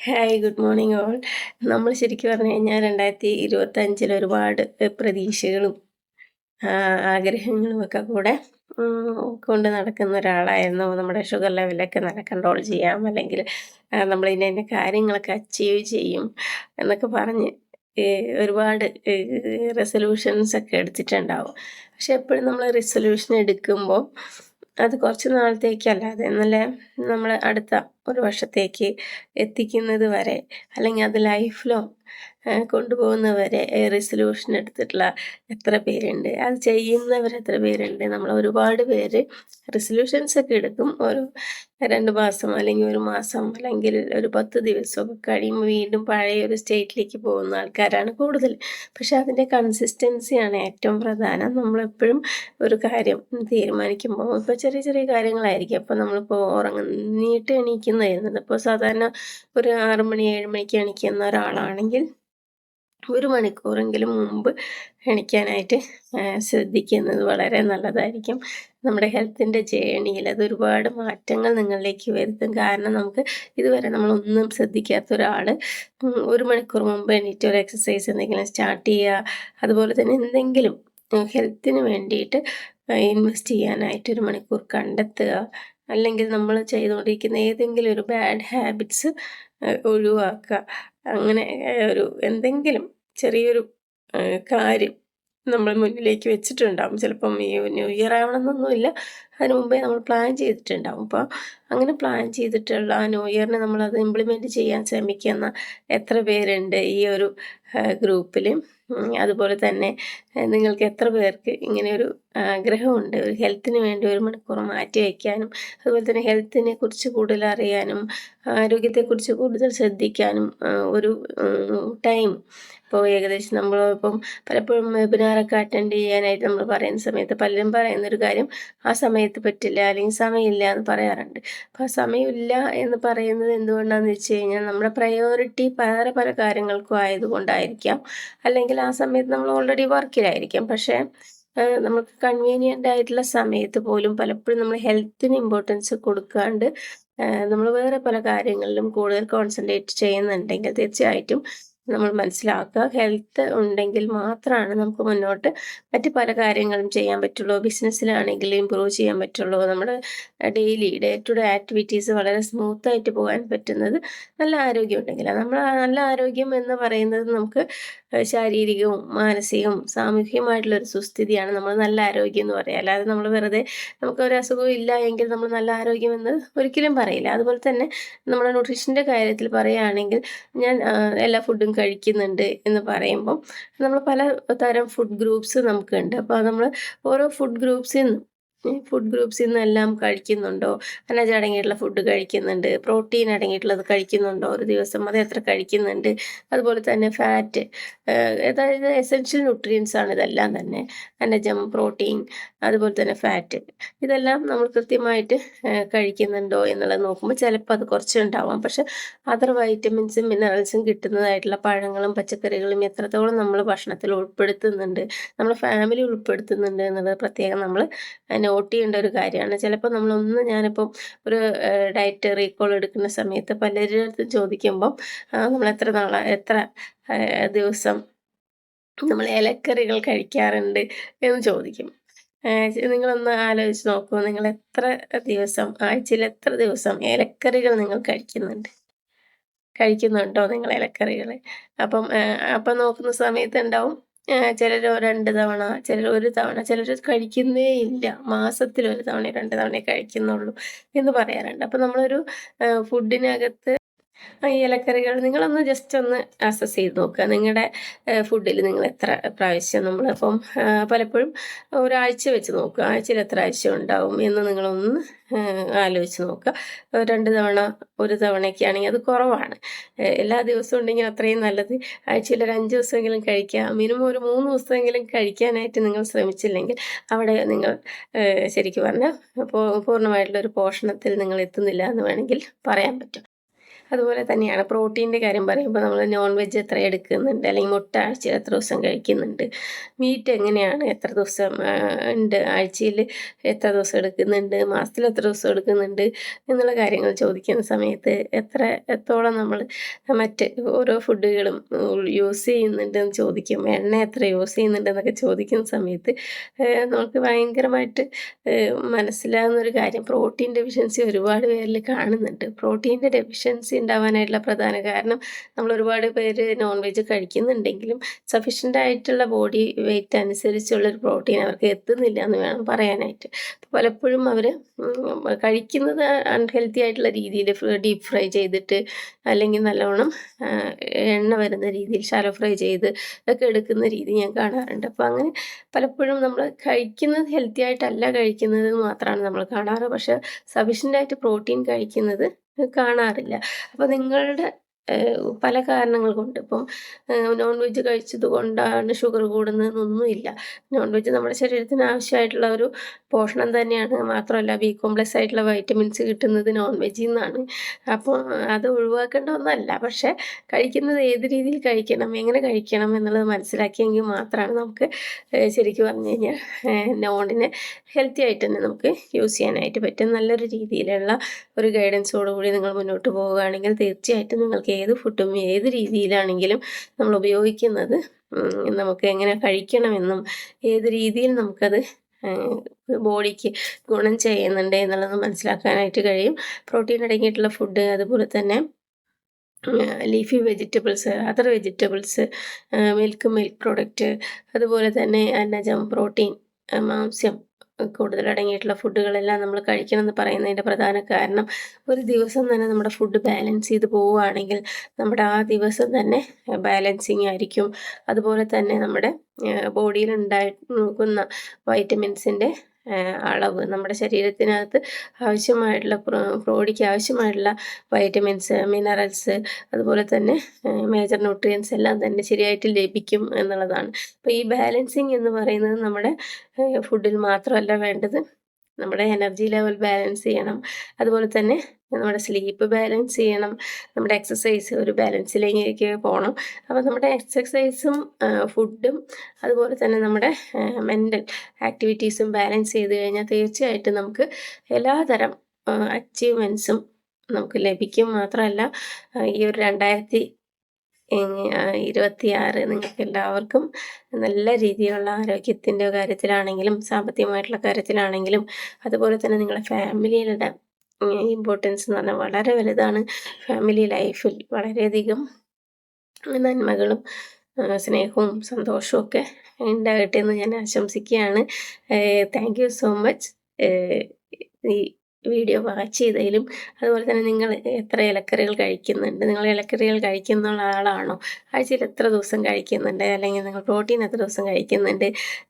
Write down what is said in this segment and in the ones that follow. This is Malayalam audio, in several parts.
ഹായ് ഗുഡ് മോർണിംഗ് ഓൾ നമ്മൾ ശരിക്കും പറഞ്ഞു കഴിഞ്ഞാൽ രണ്ടായിരത്തി ഇരുപത്തഞ്ചിൽ ഒരുപാട് പ്രതീക്ഷകളും ആഗ്രഹങ്ങളും ഒക്കെ കൂടെ കൊണ്ട് നടക്കുന്ന ഒരാളായിരുന്നു. നമ്മുടെ ഷുഗർ ലെവലൊക്കെ നല്ല കൺട്രോൾ ചെയ്യാം അല്ലെങ്കിൽ നമ്മൾ ഇതിന്റെ കാര്യങ്ങളൊക്കെ അച്ചീവ് ചെയ്യും എന്നൊക്കെ പറഞ്ഞ് ഒരുപാട് റെസൊല്യൂഷൻസ് ഒക്കെ എടുത്തിട്ടുണ്ടാവും. പക്ഷെ എപ്പോഴും നമ്മൾ റെസൊല്യൂഷൻ എടുക്കുമ്പോൾ അത് കുറച്ച് നാളത്തേക്കല്ലാതെ നല്ല നമ്മൾ അടുത്ത ഒരു വർഷത്തേക്ക് എത്തിക്കുന്നത് വരെ അല്ലെങ്കിൽ അത് ലൈഫ് ലോങ് കൊണ്ടുപോകുന്നവരെ റെസൊല്യൂഷൻ എടുത്തിട്ടുള്ള എത്ര പേരുണ്ട് അത് ചെയ്യുന്നവർ എത്ര പേരുണ്ട് നമ്മൾ ഒരുപാട് പേര് റെസൊല്യൂഷൻസ് ഒക്കെ എടുക്കും. ഒരു രണ്ട് മാസം അല്ലെങ്കിൽ ഒരു മാസം അല്ലെങ്കിൽ ഒരു പത്ത് ദിവസമൊക്കെ കഴിയുമ്പോൾ വീണ്ടും പഴയ ഒരു സ്റ്റേറ്റിലേക്ക് പോകുന്ന ആൾക്കാരാണ് കൂടുതൽ. പക്ഷെ അതിന്റെ കൺസിസ്റ്റൻസിയാണ് ഏറ്റവും പ്രധാനം. നമ്മളെപ്പോഴും ഒരു കാര്യം തീരുമാനിക്കുമ്പോൾ ഇപ്പോൾ ചെറിയ ചെറിയ കാര്യങ്ങളായിരിക്കും. അപ്പോൾ നമ്മളിപ്പോൾ ഉറങ്ങുന്നീട്ട് എണീക്കുന്നതായിരുന്നത് ഇപ്പോൾ സാധാരണ ഒരു ആറു മണി ഏഴ് മണിക്ക് എണീക്കുന്ന ഒരാളാണെങ്കിൽ ഒരു മണിക്കൂറെങ്കിലും മുമ്പ് എണിക്കാനായിട്ട് ശ്രദ്ധിക്കുന്നത് വളരെ നല്ലതായിരിക്കും. നമ്മുടെ ഹെൽത്തിന്റെ ജേണിയിൽ അത് ഒരുപാട് മാറ്റങ്ങൾ നിങ്ങളിലേക്ക് വരുത്തും. കാരണം നമുക്ക് ഇതുവരെ നമ്മളൊന്നും ശ്രദ്ധിക്കാത്ത ഒരാൾ ഒരു മണിക്കൂർ മുമ്പ് എണീറ്റ് ഒരു എക്സസൈസ് എന്തെങ്കിലും സ്റ്റാർട്ട് ചെയ്യുക അതുപോലെ തന്നെ എന്തെങ്കിലും ഹെൽത്തിന് വേണ്ടിയിട്ട് ഇൻവെസ്റ്റ് ചെയ്യാനായിട്ട് ഒരു മണിക്കൂർ കണ്ടെത്തുക അല്ലെങ്കിൽ നമ്മൾ ചെയ്തുകൊണ്ടിരിക്കുന്ന ഏതെങ്കിലും ഒരു ബാഡ് ഹാബിറ്റ്സ് ഒഴിവാക്കുക. അങ്ങനെ ഒരു എന്തെങ്കിലും ചെറിയൊരു കാര്യം നമ്മൾ മുന്നിലേക്ക് വെച്ചിട്ടുണ്ടാവും. ചിലപ്പം ഈ ന്യൂ ഇയർ ആവണമെന്നൊന്നുമില്ല. അതിന് മുമ്പേ നമ്മൾ പ്ലാൻ ചെയ്തിട്ടുണ്ടാവും. അപ്പോൾ അങ്ങനെ പ്ലാൻ ചെയ്തിട്ടുള്ള ആ ന്യൂ ഇയറിന് നമ്മളത് ഇംപ്ലിമെന്റ് ചെയ്യാൻ ശ്രമിക്കുന്ന എത്ര പേരുണ്ട് ഈ ഒരു ഗ്രൂപ്പിൽ അതുപോലെ തന്നെ നിങ്ങൾക്ക് എത്ര പേർക്ക് ഇങ്ങനെ ഒരു ആഗ്രഹമുണ്ട് ഒരു ഹെൽത്തിന് വേണ്ടി ഒരു മണിക്കൂർ മാറ്റി വയ്ക്കാനും അതുപോലെ തന്നെ ഹെൽത്തിനെ കുറിച്ച് കൂടുതൽ അറിയാനും ആരോഗ്യത്തെക്കുറിച്ച് കൂടുതൽ ശ്രദ്ധിക്കാനും ഒരു ടൈം ഇപ്പോൾ ഏകദേശം നമ്മൾ ഇപ്പം പലപ്പോഴും വെബിനാറൊക്കെ അറ്റൻഡ് ചെയ്യാനായിട്ട് നമ്മൾ പറയുന്ന സമയത്ത് പലരും പറയുന്നൊരു കാര്യം ആ സമയത്ത് പറ്റില്ല അല്ലെങ്കിൽ സമയമില്ല എന്ന് പറയാറുണ്ട്. അപ്പോൾ ആ സമയമില്ല എന്ന് പറയുന്നത് എന്തുകൊണ്ടാണെന്ന് വെച്ച് കഴിഞ്ഞാൽ നമ്മുടെ പ്രയോറിറ്റി പല പല കാര്യങ്ങൾക്കും ആയതുകൊണ്ടായിരിക്കാം. അല്ലെങ്കിൽ ആ സമയത്ത് നമ്മൾ ഓൾറെഡി വർക്കിലായിരിക്കാം പക്ഷേ നമുക്ക് കൺവീനിയന്റ് ആയിട്ടുള്ള സമയത്ത് പോലും പലപ്പോഴും നമ്മൾ ഹെൽത്തിന് ഇമ്പോർട്ടൻസ് കൊടുക്കാണ്ട് നമ്മൾ വേറെ പല കാര്യങ്ങളിലും കൂടുതൽ കോൺസെൻട്രേറ്റ് ചെയ്യുന്നുണ്ടെങ്കിൽ തീർച്ചയായിട്ടും നമ്മൾ മനസ്സിലാക്കുക. ഹെൽത്ത് ഉണ്ടെങ്കിൽ മാത്രമാണ് നമുക്ക് മുന്നോട്ട് മറ്റ് പല കാര്യങ്ങളും ചെയ്യാൻ പറ്റുള്ളൂ. ബിസിനസ്സിലാണെങ്കിലും ഇമ്പ്രൂവ് ചെയ്യാൻ പറ്റുള്ളൂ. നമ്മുടെ daily day to day activities വളരെ സ്മൂത്ത് ആയിട്ട് പോകാൻ പറ്റുന്നത് നല്ല ആരോഗ്യം ഉണ്ടെങ്കിൽ. നമ്മൾ നല്ല ആരോഗ്യം എന്ന് പറയുന്നത് നമുക്ക് ശാരീരികവും മാനസികവും സാമൂഹികമായിട്ടുള്ള ഒരു സുസ്ഥിതിയാണ്. നമ്മൾ നല്ല ആരോഗ്യം എന്ന് പറയുക അല്ലാതെ നമ്മൾ വെറുതെ നമുക്ക് ഒരു അസുഖവും ഇല്ല എങ്കിൽ നമ്മൾ നല്ല ആരോഗ്യം എന്ന് ഒരിക്കലും പറയില്ല. അതുപോലെ തന്നെ നമ്മുടെ ന്യൂട്രീഷന്റെ കാര്യത്തിൽ പറയുകയാണെങ്കിൽ ഞാൻ എല്ലാ ഫുഡും കഴിക്കുന്നുണ്ട് എന്ന് പറയുമ്പം നമ്മൾ പല തരം ഫുഡ് ഗ്രൂപ്പ്സ് നമുക്കുണ്ട്. അപ്പോൾ നമ്മൾ ഓരോ ഫുഡ് ഗ്രൂപ്പ്സിൽ നിന്നും ഫുഡ് ഗ്രൂപ്പ്സിൽ നിന്നെല്ലാം കഴിക്കുന്നുണ്ടോ? അനജ് അടങ്ങിയിട്ടുള്ള ഫുഡ് കഴിക്കുന്നുണ്ട് പ്രോട്ടീൻ അടങ്ങിയിട്ടുള്ളത് കഴിക്കുന്നുണ്ടോ? ഒരു ദിവസം അത് എത്ര കഴിക്കുന്നുണ്ട്? അതുപോലെ തന്നെ ഫാറ്റ് അതായത് എസെൻഷ്യൽ ന്യൂട്രിയൻസ് ആണ് ഇതെല്ലാം തന്നെ. അനജം പ്രോട്ടീൻ അതുപോലെ തന്നെ ഫാറ്റ് ഇതെല്ലാം നമ്മൾ കൃത്യമായിട്ട് കഴിക്കുന്നുണ്ടോ എന്നുള്ളത് നോക്കുമ്പോൾ ചിലപ്പോൾ അത് കുറച്ച് ഉണ്ടാവാം പക്ഷെ അതർ വൈറ്റമിൻസും മിനറൽസും കിട്ടുന്നതായിട്ടുള്ള പഴങ്ങളും പച്ചക്കറികളും എത്രത്തോളം നമ്മൾ ഭക്ഷണത്തിൽ ഉൾപ്പെടുത്തുന്നുണ്ട് നമ്മൾ ഫാമിലി ഉൾപ്പെടുത്തുന്നുണ്ട് എന്നുള്ളത് പ്രത്യേകം നമ്മൾ നോട്ട് ചെയ്യേണ്ട ഒരു കാര്യമാണ്. ചിലപ്പോൾ നമ്മളൊന്ന് ഞാനിപ്പം ഒരു ഡയറ്റ് റീകോൾ എടുക്കുന്ന സമയത്ത് പലരുടെ ചോദിക്കുമ്പം നമ്മൾ എത്ര നാളെ എത്ര ദിവസം നമ്മൾ ഇലക്കറികൾ കഴിക്കാറുണ്ട് എന്ന് ചോദിക്കും. നിങ്ങളൊന്ന് ആലോചിച്ച് നോക്കൂ നിങ്ങൾ എത്ര ദിവസം ആഴ്ചയിൽ എത്ര ദിവസം ഇലക്കറികൾ നിങ്ങൾ കഴിക്കുന്നുണ്ട്? കഴിക്കുന്നുണ്ടോ നിങ്ങൾ ഇലക്കറികൾ അപ്പം അപ്പം നോക്കുന്ന സമയത്ത് ഉണ്ടാവും ചിലർ രണ്ട് തവണ ചിലർ ഒരു തവണ ചിലർ കഴിക്കുന്നേ ഇല്ല. മാസത്തിൽ ഒരു തവണ രണ്ട് തവണ കഴിക്കുന്നുള്ളൂ എന്ന് പറയാറുണ്ട്. അപ്പം നമ്മളൊരു ഫുഡിനകത്ത് ഈ ഇലക്കറികൾ നിങ്ങളൊന്ന് ജസ്റ്റ് ഒന്ന് അസസ് ചെയ്ത് നോക്കുക. നിങ്ങളുടെ ഫുഡിൽ നിങ്ങൾ എത്ര പ്രാവശ്യം നമ്മളിപ്പം പലപ്പോഴും ഒരാഴ്ച വെച്ച് നോക്കുക. ആഴ്ചയിൽ എത്ര ആഴ്ച ഉണ്ടാവും എന്ന് നിങ്ങളൊന്ന് ആലോചിച്ച് നോക്കുക. രണ്ട് തവണ ഒരു തവണയൊക്കെ ആണെങ്കിൽ അത് കുറവാണ്. എല്ലാ ദിവസവും ഉണ്ടെങ്കിൽ അത്രയും നല്ലത്. ആഴ്ചയിൽ ഒരു അഞ്ച് ദിവസമെങ്കിലും കഴിക്കുക മിനിമം ഒരു മൂന്ന് ദിവസമെങ്കിലും കഴിക്കാനായിട്ട് നിങ്ങൾ ശ്രമിച്ചില്ലെങ്കിൽ അവിടെ നിങ്ങൾ ശരിക്കും പറഞ്ഞാൽ പൂർണമായിട്ടുള്ള ഒരു പോഷണത്തിൽ നിങ്ങൾ എത്തുന്നില്ല എന്ന് വേണമെങ്കിൽ പറയാൻ പറ്റും. അതുപോലെ തന്നെയാണ് പ്രോട്ടീന്റെ കാര്യം പറയുമ്പോൾ നമ്മൾ നോൺ വെജ് എത്ര എടുക്കുന്നുണ്ട്? അല്ലെങ്കിൽ മുട്ട ആഴ്ചയിൽ എത്ര ദിവസം കഴിക്കുന്നുണ്ട്? മീറ്റ് എങ്ങനെയാണ് എത്ര ദിവസം ഉണ്ട്? ആഴ്ചയിൽ എത്ര ദിവസം എടുക്കുന്നുണ്ട്? മാസത്തിൽ എത്ര ദിവസം എടുക്കുന്നുണ്ട്? എന്നുള്ള കാര്യങ്ങൾ ചോദിക്കുന്ന സമയത്ത് എത്ര എത്തോളം നമ്മൾ മറ്റ് ഓരോ ഫുഡുകളും യൂസ് ചെയ്യുന്നുണ്ടെന്ന് ചോദിക്കും. എണ്ണ എത്ര യൂസ് ചെയ്യുന്നുണ്ടെന്നൊക്കെ ചോദിക്കുന്ന സമയത്ത് നമുക്ക് ഭയങ്കരമായിട്ട് മനസ്സിലാകുന്ന ഒരു കാര്യം പ്രോട്ടീൻ ഡെഫിഷ്യൻസി ഒരുപാട് പേരിൽ കാണുന്നുണ്ട്. പ്രോട്ടീന്റെ ഡെഫിഷ്യൻസി ഉണ്ടാവാനായിട്ടുള്ള പ്രധാന കാരണം നമ്മൾ ഒരുപാട് പേര് നോൺ വെജ് കഴിക്കുന്നുണ്ടെങ്കിലും സഫീഷ്യന്റ് ആയിട്ടുള്ള ബോഡി വെയിറ്റ് അനുസരിച്ചുള്ളൊരു പ്രോട്ടീൻ അവർക്ക് എത്തുന്നില്ല എന്ന് വേണം പറയാനായിട്ട്. പലപ്പോഴും അവർ കഴിക്കുന്നത് അൺഹെൽത്തി ആയിട്ടുള്ള രീതിയിൽ ഡീപ്പ് ഫ്രൈ ചെയ്തിട്ട് അല്ലെങ്കിൽ നല്ലോണം എണ്ണ വരുന്ന രീതിയിൽ ഷാലോ ഫ്രൈ ചെയ്ത് ഒക്കെ എടുക്കുന്ന രീതി ഞാൻ കാണാറുണ്ട്. അപ്പോൾ അങ്ങനെ പലപ്പോഴും നമ്മൾ കഴിക്കുന്നത് ഹെൽത്തി ആയിട്ടല്ല കഴിക്കുന്നത് മാത്രമാണ് നമ്മൾ കാണാറ്. പക്ഷേ സഫീഷ്യന്റ് ആയിട്ട് പ്രോട്ടീൻ കഴിക്കുന്നത് കാണാറില്ല. അപ്പൊ നിങ്ങളുടെ പല കാരണങ്ങൾ കൊണ്ട്. ഇപ്പം നോൺ വെജ് കഴിച്ചത് കൊണ്ടാണ് ഷുഗർ കൂടുന്നതെന്നൊന്നുമില്ല. നോൺ വെജ് നമ്മുടെ ശരീരത്തിന് ആവശ്യമായിട്ടുള്ള ഒരു പോഷണം തന്നെയാണ്. മാത്രമല്ല ബി കോംപ്ലക്സ് ആയിട്ടുള്ള വൈറ്റമിൻസ് കിട്ടുന്നത് നോൺ വെജിൽ നിന്നാണ് അപ്പോൾ അത് ഒഴിവാക്കേണ്ട ഒന്നല്ല. പക്ഷേ കഴിക്കുന്നത് ഏത് രീതിയിൽ കഴിക്കണം എങ്ങനെ കഴിക്കണം എന്നുള്ളത് മനസ്സിലാക്കിയെങ്കിൽ മാത്രമാണ് നമുക്ക് ശരിക്കും പറഞ്ഞു കഴിഞ്ഞാൽ നോണിനെ ഹെൽത്തി ആയിട്ട് തന്നെ നമുക്ക് യൂസ് ചെയ്യാനായിട്ട് പറ്റും. നല്ലൊരു രീതിയിലുള്ള ഒരു ഗൈഡൻസോടുകൂടി നിങ്ങൾ മുന്നോട്ട് പോവുകയാണെങ്കിൽ തീർച്ചയായിട്ടും നിങ്ങൾക്ക് ഏത് ഫുഡും ഏത് രീതിയിലാണെങ്കിലും നമ്മൾ ഉപയോഗിക്കുന്നത് നമുക്ക് എങ്ങനെ കഴിക്കണമെന്നും ഏത് രീതിയിൽ നമുക്കത് ബോഡിക്ക് ഗുണം ചെയ്യുന്നുണ്ട് എന്നുള്ളത് മനസ്സിലാക്കാനായിട്ട് കഴിയും. പ്രോട്ടീൻ അടങ്ങിയിട്ടുള്ള ഫുഡ് അതുപോലെ തന്നെ leafy vegetables other vegetables milk milk product അതുപോലെ തന്നെ അന്നജം പ്രോട്ടീൻ മാംസ്യം കൂടുതൽ അടങ്ങിയിട്ടുള്ള ഫുഡുകളെല്ലാം നമ്മൾ കഴിക്കണം എന്ന് പറയുന്നതിന്റെ പ്രധാന കാരണം ഒരു ദിവസം തന്നെ നമ്മുടെ ഫുഡ് ബാലൻസ് ചെയ്ത് പോവുകയാണെങ്കിൽ നമ്മുടെ ആ ദിവസം തന്നെ ബാലൻസിങ് ആയിരിക്കും. അതുപോലെ തന്നെ നമ്മുടെ ബോഡിയിൽ ഉണ്ടായിരിക്കുന്ന വൈറ്റമിൻസിന്റെ അളവ്. നമ്മുടെ ശരീരത്തിനകത്ത് ആവശ്യമായിട്ടുള്ള ബോഡിക്ക് ആവശ്യമായിട്ടുള്ള വൈറ്റമിൻസ് മിനറൽസ് അതുപോലെ തന്നെ മേജർ ന്യൂട്രിയൻസ് എല്ലാം തന്നെ ശരിയായിട്ട് ലഭിക്കും എന്നുള്ളതാണ്. അപ്പോൾ ഈ ബാലൻസിങ് എന്ന് പറയുന്നത് നമ്മുടെ ഫുഡിൽ മാത്രമല്ല വേണ്ടത്. നമ്മുടെ എനർജി ലെവൽ ബാലൻസ് ചെയ്യണം. അതുപോലെ തന്നെ നമ്മുടെ സ്ലീപ്പ് ബാലൻസ് ചെയ്യണം. നമ്മുടെ എക്സസൈസ് ഒരു ബാലൻസിലേക്ക് പോകണം അപ്പോൾ നമ്മുടെ എക്സസൈസും ഫുഡും അതുപോലെ തന്നെ നമ്മുടെ മെന്റൽ ആക്ടിവിറ്റീസും ബാലൻസ് ചെയ്ത് കഴിഞ്ഞാൽ തീർച്ചയായിട്ടും നമുക്ക് എല്ലാതരം അച്ചീവ്മെന്റ്സും നമുക്ക് ലഭിക്കും. മാത്രമല്ല ഈ ഒരു രണ്ടായിരത്തി ഇരുപത്തി ആറ് നിങ്ങൾക്ക് എല്ലാവർക്കും നല്ല രീതിയിലുള്ള ആരോഗ്യത്തിന്റെ കാര്യത്തിലാണെങ്കിലും സാമ്പത്തികമായിട്ടുള്ള കാര്യത്തിലാണെങ്കിലും അതുപോലെ തന്നെ നിങ്ങളുടെ ഫാമിലിയുടെ ഇമ്പോർട്ടൻസ് എന്ന് പറഞ്ഞാൽ വളരെ വലുതാണ് ഫാമിലി ലൈഫിൽ വളരെയധികം നന്മകളും സ്നേഹവും സന്തോഷവും ഒക്കെ ഉണ്ടാകട്ടെ എന്ന് ഞാൻ ആശംസിക്കുകയാണ്. താങ്ക് യു സോ മച്ച് ഈ വീഡിയോ വാച്ച് ചെയ്തതിലും അതുപോലെ തന്നെ നിങ്ങൾ എത്ര ഇലക്കറികൾ കഴിക്കുന്നുണ്ട് നിങ്ങൾ ഇലക്കറികൾ കഴിക്കുന്ന ആളാണോ ആഴ്ചയിൽ എത്ര ദിവസം കഴിക്കുന്നുണ്ട് അല്ലെങ്കിൽ നിങ്ങൾ പ്രോട്ടീൻ എത്ര ദിവസം കഴിക്കുന്നുണ്ട്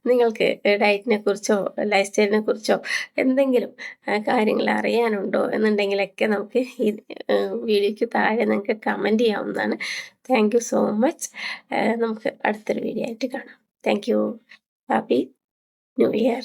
നിങ്ങൾക്ക് ഡയറ്റിനെ കുറിച്ചോ ലൈഫ് സ്റ്റൈലിനെ കുറിച്ചോ എന്തെങ്കിലും കാര്യങ്ങൾ അറിയാനുണ്ടോ എന്നുണ്ടെങ്കിലൊക്കെ നമുക്ക് ഈ വീഡിയോയ്ക്ക് താഴെ നിങ്ങൾക്ക് കമന്റ് ചെയ്യാവുന്നതാണ്. Thank you so much. നമുക്ക് അടുത്തൊരു വീഡിയോ ആയിട്ട് കാണാം. Thank you. Happy new year.